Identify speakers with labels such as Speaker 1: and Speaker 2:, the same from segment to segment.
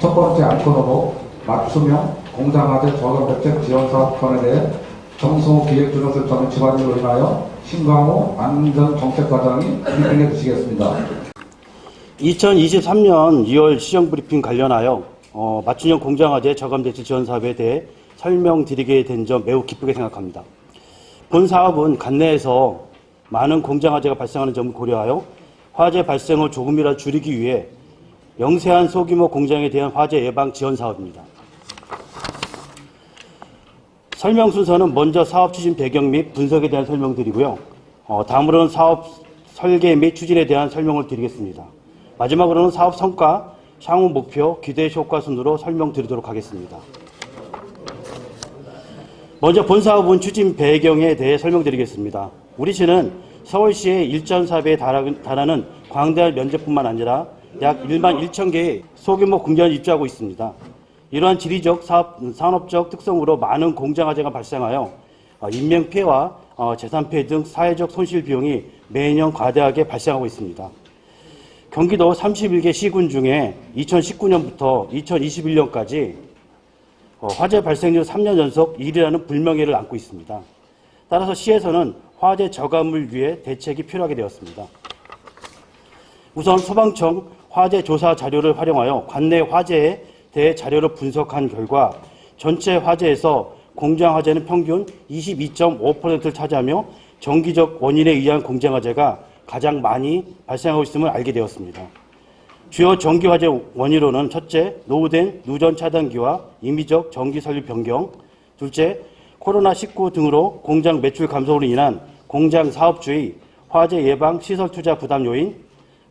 Speaker 1: 첫 번째 안건으로 맞춤형 공장화재 저감대책 지원사업편에 대해 정성호 기획조정센터는 집안일로 인하여 신광호 안전정책과장이 브리핑해 주시겠습니다.
Speaker 2: 2023년 2월 시정 브리핑 관련하여 어, 맞춤형 공장화재 저감대책 지원 사업에 대해 설명드리게 된 점 매우 기쁘게 생각합니다. 본 사업은 관내에서 많은 공장화재가 발생하는 점을 고려하여 화재 발생을 조금이라도 줄이기 위해 영세한 소규모 공장에 대한 화재 예방 지원 사업입니다. 설명 순서는 먼저 사업 추진 배경 및 분석에 대한 설명드리고요. 어, 다음으로는 사업 설계 및 추진에 대한 설명을 드리겠습니다. 마지막으로는 사업 성과, 향후 목표, 기대 효과 순으로 설명드리도록 하겠습니다. 먼저 본 사업은 추진 배경에 대해 설명드리겠습니다. 우리 시는 서울시의 일전 사업에 달하는 광대한 면적뿐만 아니라 약 1만 1천 개의 소규모 공장을 입주하고 있습니다. 이러한 지리적, 사업, 산업적 특성으로 많은 공장화재가 발생하여 어, 인명피해와 어, 재산피해 등 사회적 손실 비용이 매년 과대하게 발생하고 있습니다. 경기도 31개 시군 중에 2019년부터 2021년까지 어, 화재 발생률 3년 연속 1위라는 불명예를 안고 있습니다. 따라서 시에서는 화재 저감을 위해 대책이 필요하게 되었습니다. 우선 소방청 화재 조사 자료를 활용하여 관내 화재에 대해 자료를 분석한 결과 전체 화재에서 공장 화재는 평균 22.5%를 차지하며 정기적 원인에 의한 공장 화재가 가장 많이 발생하고 있음을 알게 되었습니다. 주요 전기 화재 원인으로는 첫째, 노후된 누전 차단기와 임의적 전기 설립 변경, 둘째, 코로나19 등으로 공장 매출 감소로 인한 공장 사업주의, 화재 예방 시설 투자 부담 요인,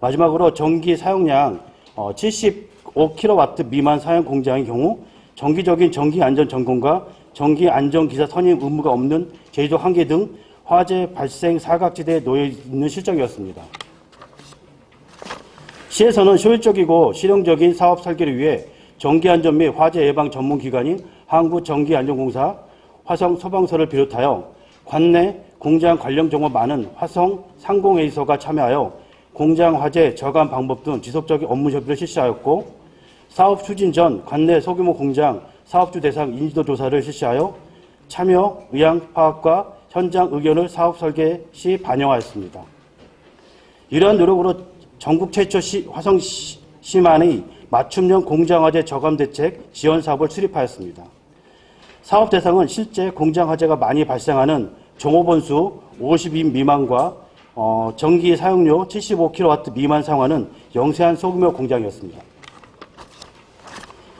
Speaker 2: 마지막으로 전기 사용량 75kW 미만 사용 공장의 경우 정기적인 전기 안전 점검과 전기 안전 기사 선임 의무가 없는 제조 한계 등 화재 발생 사각지대에 놓여 있는 실정이었습니다. 시에서는 효율적이고 실용적인 사업 설계를 위해 전기안전 및 화재 예방 전문 기관인 한국전기안전공사, 화성 소방서를 비롯하여 관내 공장 관련 정보 많은 화성 상공회의소가 참여하여 공장 화재 저감 방법 등 지속적인 업무 협의를 실시하였고 사업 추진 전 관내 소규모 공장 사업주 대상 인지도 조사를 실시하여 참여 의향 파악과 현장 의견을 사업 설계 시 반영하였습니다. 이러한 노력으로 전국 최초 시, 화성 시만의 맞춤형 공장화재 저감 대책 지원 사업을 수립하였습니다. 사업 대상은 실제 공장 화재가 많이 발생하는 종업원수 50인 미만과 어, 전기 사용료 75kW 미만 사용하는 영세한 소규모 공장이었습니다.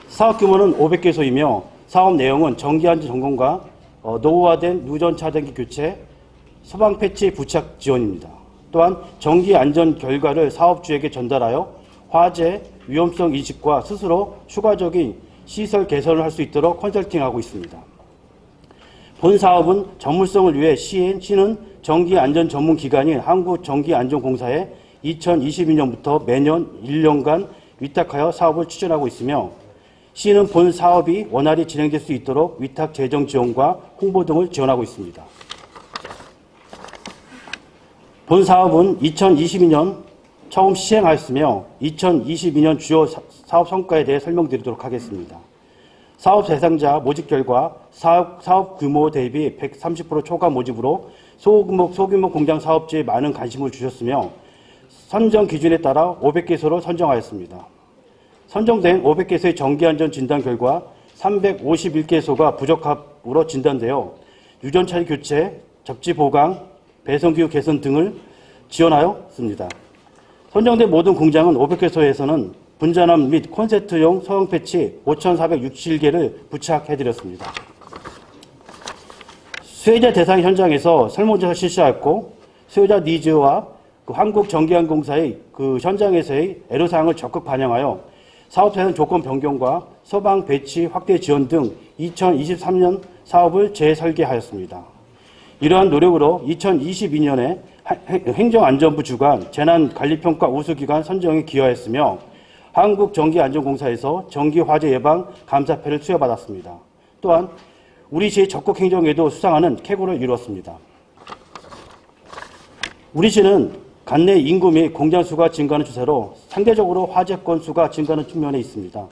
Speaker 2: 사업 규모는 500개소이며 사업 내용은 전기 안전 점검과 어, 노후화된 누전 차단기 교체, 소방 패치 부착 지원입니다. 또한 전기 안전 결과를 사업주에게 전달하여 화재 위험성 인식과 스스로 추가적인 시설 개선을 할 수 있도록 컨설팅하고 있습니다. 본 사업은 전문성을 위해 시엔, 시는 전기안전 전문 기관인 한국전기안전공사에 2022년부터 매년 1년간 위탁하여 사업을 추진하고 있으며 시는 본 사업이 원활히 진행될 수 있도록 위탁 재정 지원과 홍보 등을 지원하고 있습니다. 본 사업은 2022년 처음 시행하였으며 2022년 주요 사업 성과에 대해 설명드리도록 하겠습니다. 사업 대상자 모집 결과 사업, 사업 규모 대비 130% 초과 모집으로 소규모, 소규모 공장 사업지에 많은 관심을 주셨으며 선정 기준에 따라 500개소로 선정하였습니다. 선정된 500개소의 전기안전 진단 결과 351개소가 부적합으로 진단되어 유전 차리 교체, 접지 보강, 배송기후 개선 등을 지원하였습니다. 선정된 모든 공장은 500개소에서는 분전함 및 콘센트용 소형 패치 5,467개를 부착해드렸습니다. 수혜자 대상 현장에서 설문조사 실시하였고 수혜자 니즈와 그 한국전기항공사의 그 현장에서의 애로사항을 적극 반영하여 사업 대상 조건 변경과 소방 배치 확대 지원 등 2023년 사업을 재설계하였습니다. 이러한 노력으로 2022년에 행정안전부 주관 재난관리평가 우수기관 선정에 기여했으며 한국전기안전공사에서 전기화재 예방 감사패를 수여받았습니다. 또한 우리 시의 적극 행정에도 수상하는 쾌거를 이루었습니다. 우리 시는 관내 인구 및 공장 수가 증가하는 추세로 상대적으로 화재 건 수가 증가하는 측면에 있습니다.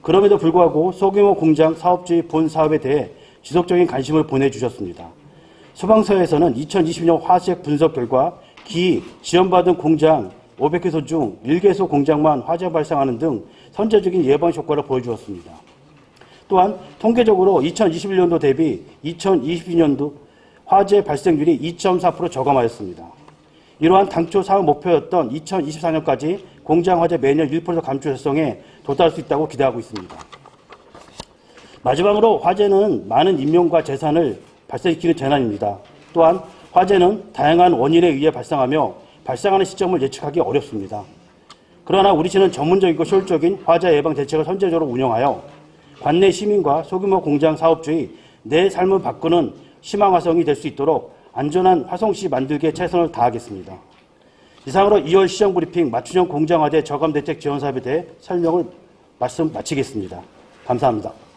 Speaker 2: 그럼에도 불구하고 소규모 공장 사업주의 본 사업에 대해 지속적인 관심을 보내주셨습니다. 소방서에서는 2020년 화재 분석 결과 기 지원받은 공장 500개소 중 1개소 공장만 화재 발생하는 등 선제적인 예방 효과를 보여주었습니다. 또한 통계적으로 2021년도 대비 2022년도 화재 발생률이 2.4% 저감하였습니다. 이러한 당초 사업 목표였던 2024년까지 공장 화재 매년 1% 감축 달성에 도달할 수 있다고 기대하고 있습니다. 마지막으로 화재는 많은 인명과 재산을 발생시키는 재난입니다. 또한 화재는 다양한 원인에 의해 발생하며 발생하는 시점을 예측하기 어렵습니다. 그러나 우리 시는 전문적이고 효율적인 화재 예방 대책을 선제적으로 운영하여 관내 시민과 소규모 공장 사업주의 내 삶을 바꾸는 희망 화성이 될 수 있도록 안전한 화성시 만들기에 최선을 다하겠습니다. 이상으로 2월 시정 브리핑 맞춤형 공장 화재 저감 대책 지원 사업에 대해 설명을 말씀 마치겠습니다. 감사합니다.